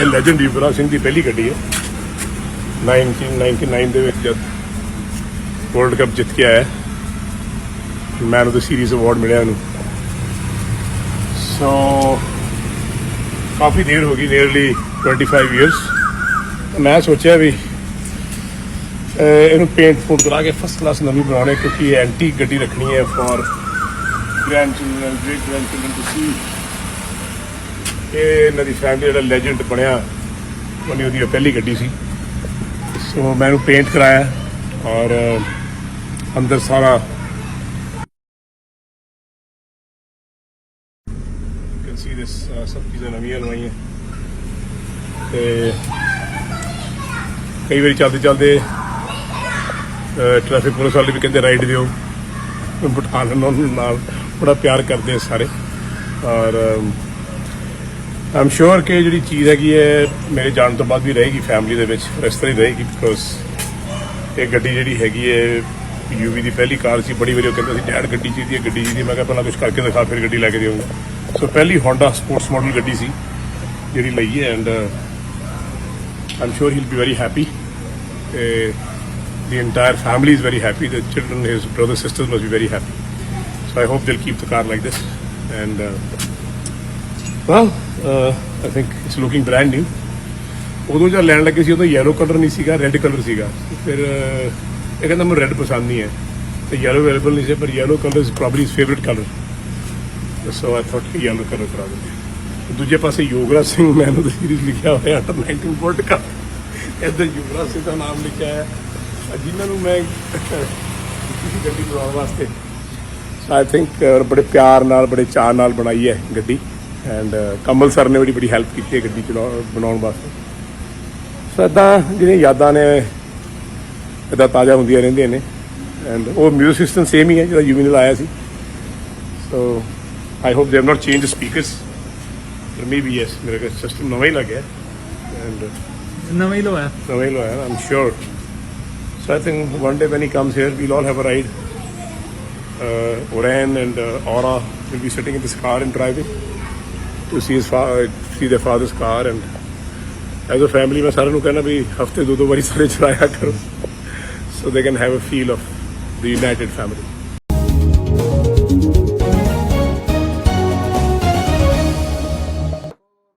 ਇਹ ਲੈਜੈਂਡ ਯੁਵਰਾਜ ਸਿੰਘ ਦੀ ਪਹਿਲੀ ਗੱਡੀ ਹੈ। 1999 ਦੇ ਵਿੱਚ ਜਦ ਵਰਲਡ ਕੱਪ ਜਿੱਤ ਕੇ ਆਇਆ man of the series award ਮਿਲਿਆ ਉਹਨੂੰ। ਸੋ ਕਾਫੀ ਦੇਰ ਹੋ ਗਈ ਨੀਅਰਲੀ 25 ਇਅਰਸ ਮੈਂ ਸੋਚਿਆ ਵੀ ਇਹਨੂੰ ਪੇਂਟ ਫੂਟ ਕਰਾ ਕੇ ਫਸਟ ਕਲਾਸ ਨਵੀਂ ਬਣਾਉਣੇ ਕਿਉਂਕਿ ਇਹ ਐਂਟੀ ਗੱਡੀ ਰੱਖਣੀ ਹੈ for grandchildren great grandchildren to see ਇਹ ਇਹਨਾਂ ਦੀ ਫੈਮਿਲੀ ਜਿਹੜਾ ਲੈਜੈਂਡ ਬਣਿਆ, ਉਹਨੇ ਉਹਦੀ ਇਹ ਪਹਿਲੀ ਗੱਡੀ ਸੀ। ਸੋ ਮੈਂ ਇਹਨੂੰ ਪੇਂਟ ਕਰਾਇਆ ਔਰ ਅੰਦਰ ਸਾਰਾ ਕੈਨ ਸੀ ਦਿਸ ਸਭ ਚੀਜ਼ਾਂ ਨਵੀਆਂ ਲਵਾਈਆਂ। ਤੇ ਕਈ ਵਾਰੀ ਚੱਲਦੇ ਚੱਲਦੇ ਟ੍ਰੈਫਿਕ ਪੁਲਿਸ ਵਾਲੇ ਵੀ ਕਹਿੰਦੇ ਰਾਈਡ ਦਿਓ। ਬਟਾਨ ਨਾਲ ਬੜਾ ਪਿਆਰ ਕਰਦੇ ਸਾਰੇ। ਔਰ ਆਮ ਸ਼ੋਰ ਕਿ ਜਿਹੜੀ ਚੀਜ਼ ਹੈਗੀ ਹੈ ਮੇਰੇ ਜਾਣ ਤੋਂ ਬਾਅਦ ਵੀ ਰਹੇਗੀ ਫੈਮਿਲੀ ਦੇ ਵਿੱਚ ਇਸ ਤਰ੍ਹਾਂ ਹੀ ਰਹੇਗੀ ਬਿਕੋਜ਼ ਇਹ ਗੱਡੀ ਜਿਹੜੀ ਹੈਗੀ ਹੈ ਯੂਵੀ ਦੀ ਪਹਿਲੀ ਕਾਰ ਸੀ ਬੜੀ ਵਾਰੀ ਉਹ ਕਹਿੰਦੇ ਸੀ ਡੈਡ ਗੱਡੀ ਚਾਹੀਦੀ ਹੈ ਗੱਡੀ ਚਾਹੀਦੀ ਹੈ ਮੈਂ ਕਿਹਾ ਪਹਿਲਾਂ ਕੁਝ ਕਰਕੇ ਦਿਖਾ ਫਿਰ ਗੱਡੀ ਲੈ ਕੇ ਦੇਵਾਂਗਾ ਸੋ ਪਹਿਲੀ ਹੋਂਡਾ ਸਪੋਰਟਸ ਮਾਡਲ ਗੱਡੀ ਸੀ ਜਿਹੜੀ ਲਈ ਹੈ and uh, I'm sure he'll be very very happy the entire family is very happy. The children, his brothers, sisters must be very happy. So I hope they'll keep the car like this. And uh, well, uh, I think it's looking brand ਉਦੋਂ ਜਦ ਲੈਣ ਲੱਗੇ ਸੀ ਉਦੋਂ yellow colour ਨਹੀਂ ਸੀਗਾ red colour ਸੀਗਾ। ਫਿਰ ਇਹ ਕਹਿੰਦਾ ਮੈਨੂੰ ਰੈੱਡ ਪਸੰਦ ਨਹੀਂ ਹੈ। ਤੇ ਯੈਲੋ ਅਵੇਲੇਬਲ ਨਹੀਂ ਸੀ ਪਰ yellow colour is probably his favourite colour so I thought ਕਿ ਯੈਲੋ ਕਲਰ ਕਰਾ ਦਿੰਦੇ ਦੂਜੇ ਪਾਸੇ Yograj Singh man of the series ਲਿਖਿਆ ਹੋਇਆ ਅੰਡਰ 19 ਵਰਲਡ ਕੱਪ ਇੱਧਰ ਯੋਗਰਾਜ ਸਿੰਘ ਦਾ ਨਾਮ ਲਿਖਿਆ ਹੈ। ਅਹ ਜਿਨ੍ਹਾਂ ਨੂੰ ਮੈਂ ਗੱਡੀ ਬਣਾਉਣ ਵਾਸਤੇ ਆਈ ਥਿੰਕ ਬੜੇ ਪਿਆਰ ਨਾਲ ਬੜੇ ਚਾਅ ਨਾਲ ਬਣਾਈ ਹੈ ਗੱਡੀ। ਐਂਡ ਕਮਲ ਸਰ ਨੇ ਬੜੀ ਬੜੀ ਹੈਲਪ ਕੀਤੀ ਹੈ ਗੱਡੀ ਚਲਾਉ ਬਣਾਉਣ ਵਾਸਤੇ। ਸੋ ਏਦਾਂ ਜਿਹੜੀਆਂ ਯਾਦਾਂ ਨੇ ਇਦਾਂ ਤਾਜ਼ਾ ਹੁੰਦੀਆਂ ਰਹਿੰਦੀਆਂ ਨੇ। ਐਂਡ ਉਹ ਮਿਊਜ਼ਿਕ ਸਿਸਟਮ ਸੇਮ ਹੀ ਹੈ ਜਿਹੜਾ ਯੂਵੀ ਨੇ ਲਾਇਆ ਸੀ। So I hope they have not change speakers ਪਰ ਮੇਬੀ ਯੈਸ ਮੇਰੇ ਕੋਲ ਸਿਸਟਮ ਨਵਾਂ ਹੀ ਲੱਗਿਆ ਐਂਡ ਨਵਾਂ ਹੀ ਲਵਾਇਆ। ਨਵਾਂ ਹੀ ਲਵਾਇਆ I'm sure so I think one day when he comes here we'll all have a ride uh, Oren and uh, Aura will be sitting in this car and driving to see his see their father's car and as a family ਮੈਂ ਸਾਰਿਆਂ ਨੂੰ ਕਹਿੰਦਾ ਵੀ ਹਫ਼ਤੇ ਦੋ ਦੋ ਵਾਰੀ ਸਾਰੇ ਚਲਾਇਆ ਕਰੋ so they can have a feel of the united family